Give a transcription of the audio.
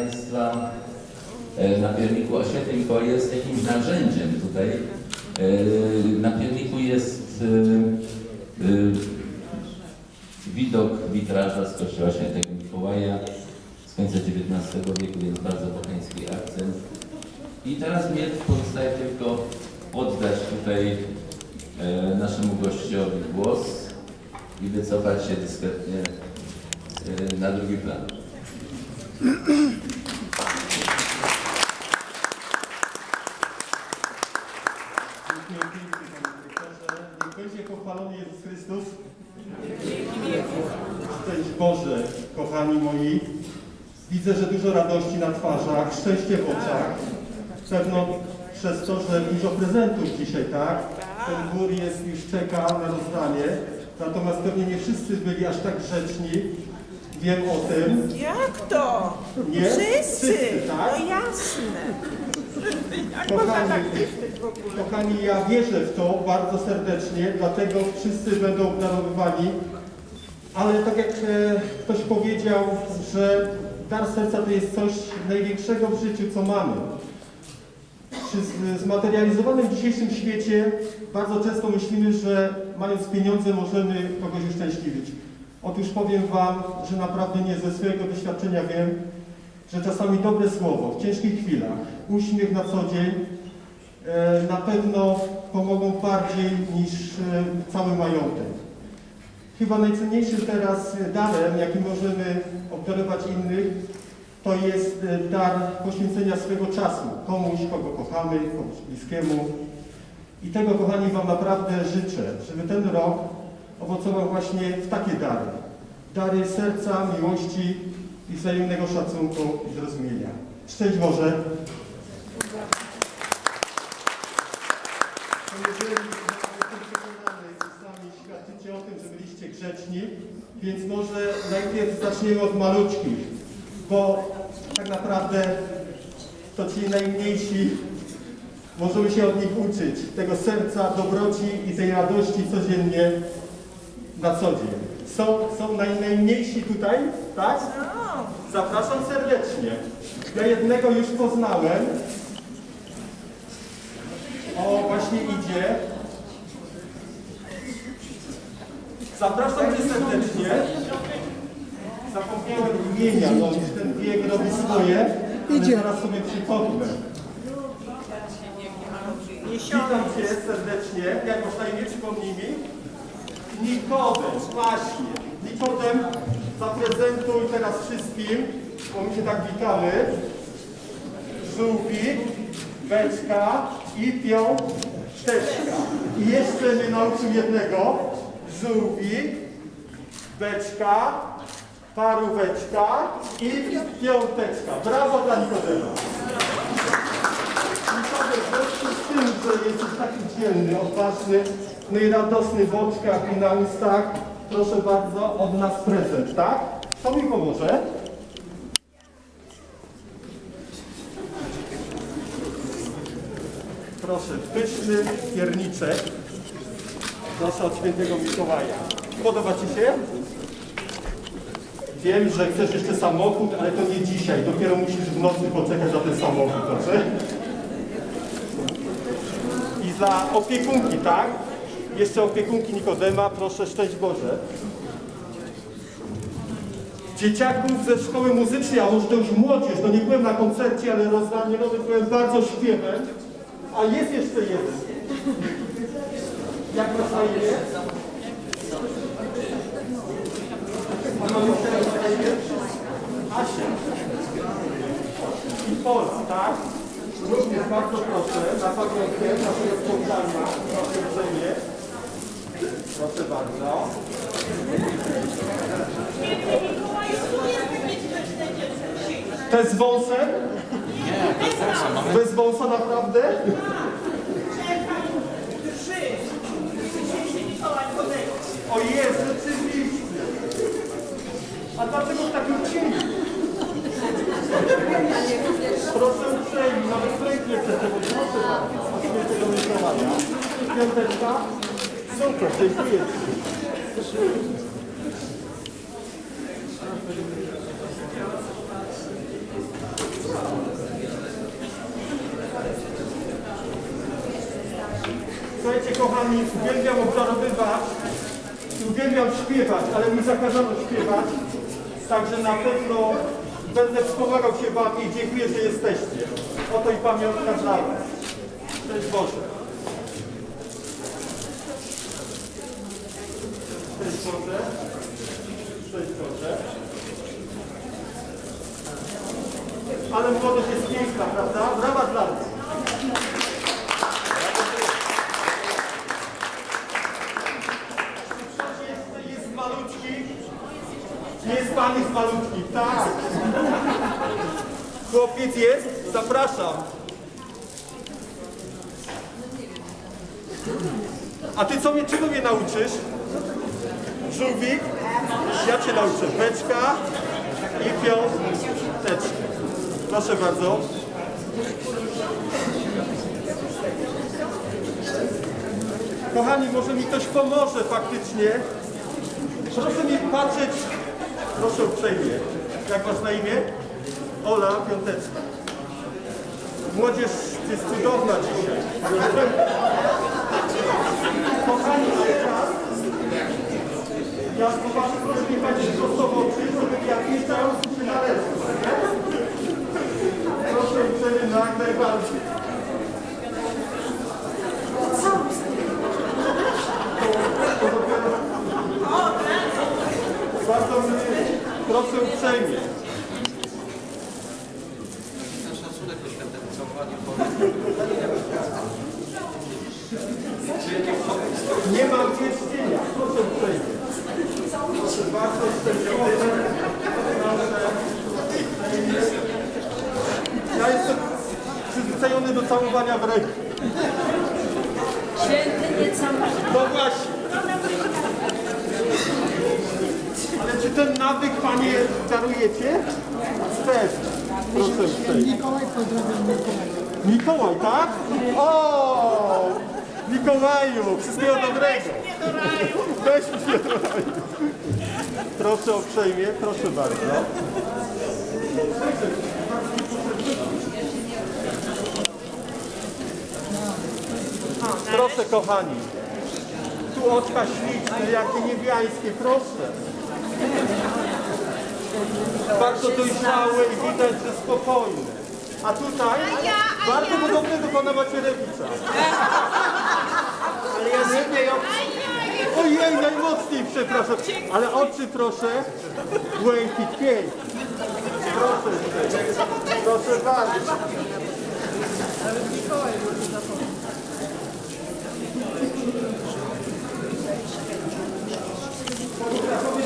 Państwa e, na pierniku oświęty Mikołaj jest jakimś narzędziem tutaj. E, Na pierniku jest e, widok witraża z kościoła świętego Mikołaja z końca XIX wieku, jest bardzo boheński akcent. I teraz mnie pozostaje tylko oddać tutaj naszemu gościowi głos i wycofać się dyskretnie na drugi plan. Dziękuję pięknie, panie doktorze. Niech będzie pochwalony Jezus Chrystus. Szczęść Boże, kochani moi. Widzę, że dużo radości na twarzach, szczęście w oczach. Pewno przez to, że dużo prezentów dzisiaj, tak? Ten gór jest już czeka na rozdanie. Natomiast pewnie nie wszyscy byli aż tak grzeczni. Wiem o tym. Jak to? Nie? Wszyscy! Wszyscy, tak? No jasne. Jak można Kochani, tak myśleć w ogóle? Kochani, ja wierzę w to bardzo serdecznie, dlatego wszyscy będą obdarowywani. Ale tak jak e, ktoś powiedział, że dar serca to jest coś największego w życiu, co mamy. Przy z- zmaterializowanym dzisiejszym świecie bardzo często myślimy, że mając pieniądze możemy kogoś uszczęśliwić. Otóż powiem Wam, że naprawdę nie ze swojego doświadczenia wiem, że czasami dobre słowo w ciężkich chwilach, uśmiech na co dzień e, na pewno pomogą bardziej niż e, cały majątek. Chyba najcenniejszym teraz darem, jaki możemy obdarować innych, to jest e, dar poświęcenia swego czasu komuś, kogo kochamy, komuś bliskiemu. I tego, kochani, Wam naprawdę życzę, żeby ten rok owocował właśnie w takie dary. Dary serca, miłości i wzajemnego szacunku i zrozumienia. Szczęść Boże! Świadczycie o tym, że byliście grzeczni, więc może najpierw zaczniemy od maluczkich, bo tak naprawdę to ci najmniejsi możemy się od nich uczyć, tego serca, dobroci i tej radości codziennie na co dzień. Są, są naj, najmniejsi tutaj, tak? No, Zapraszam serdecznie. Ja jednego już poznałem. O, właśnie idzie. Zapraszam Cię serdecznie. Zapomniałem imienia, no już ten wiek robi swoje, ale zaraz sobie przypomnę. Witam Cię serdecznie. Jak masz na imię? Przypomnij mi. Nikodem, właśnie. Nikodem, zaprezentuj teraz wszystkim, bo my się tak witamy. Żółwik, beczka i piąteczka. I jeszcze mnie nauczył jednego. Żółwik, beczka, paróweczka i piąteczka. Brawo dla Nikodema. Nikodem, w związku z tym, że jesteś taki dzielny, odważny, no i radosny w oczkach i na ustach, proszę bardzo, od nas prezent, tak? Co mi pomoże? Proszę, pyszny pierniczek. Proszę od świętego Mikołaja. Podoba Ci się? Wiem, że chcesz jeszcze samochód, ale to nie dzisiaj. Dopiero musisz w nocy poczekać na ten samochód, dobrze? I dla opiekunki, tak? Jeszcze opiekunki Nikodema, proszę, szczęść Boże. Dzieciaków ze szkoły muzycznej, a może to już młodzież, no nie byłem na koncercie, ale rozdanielony byłem bardzo śpiewem. A jest jeszcze jeden. Jak masz na imię? Na? Asia. I Pola, tak? Również bardzo proszę, na pamiątkę naszego spotkania, uprzejmie. Proszę bardzo. To jest wąsem? Nie, to wąsem. To jest wąsa naprawdę? O jest, rzeczywiście. A dlaczego w takim cieniu? Proszę uprzejmie, nawet pięknie przeczytać. Proszę bardzo. A świętego Mikołaja. Piąteczka. Super, dziękuję. Słuchajcie kochani, uwielbiam obczarowywać i uwielbiam śpiewać, ale mi zakazano śpiewać. Także na pewno będę wspomagał się Wam i dziękuję, że jesteście. Oto i pamiątka dla Was. Cześć Boże. Boże. Cześć Boże. Ale młodość jest piękna, prawda? Brawa dla nas. Jest, jest malutki. Jest pan jest malutki, tak. Chłopiec jest? Zapraszam. A ty co mnie, czego mnie nauczysz? Żółwik? Ja cię nauczę. Beczka i piąteczka. Proszę bardzo. Kochani, może mi ktoś pomoże faktycznie. Proszę mi patrzeć, proszę uprzejmie. Jak masz na imię? Ola, piąteczka. Młodzież jest cudowna dzisiaj. Kochani, a teraz ja zobaczę, proszę mi patrzeć prosto w oczy, żeby ja wiedział, co się należy. Proszę uprzejmie na jak najbardziej. To dopiero... Bardzo mnie, uprzejmie. Nie pierścienia, proszę uprzejmie. Proszę bardzo, szczęśliwy. Ja jestem przyzwyczajony do całowania w rękę. Święty nie cały. No właśnie. Ale czy ten nawyk Panie darujecie? Też. Proszę uprzejmie. Mikołaj Mikołaj. Mikołaj, tak? O! Mikołaju, wszystkiego dobrego. Weź mnie do raju. Proszę uprzejmie, proszę bardzo. Proszę kochani. Tu oczka śliczne, jakie niebiańskie, proszę. Bardzo dojrzałe i widać, że spokojne. A tutaj bardzo podobne do pana Macierewicza. Ale ja nie wiem. Ojej, najmocniej przepraszam. Ale oczy proszę. Błękit, piękny. Proszę, proszę bardzo. Bo ja to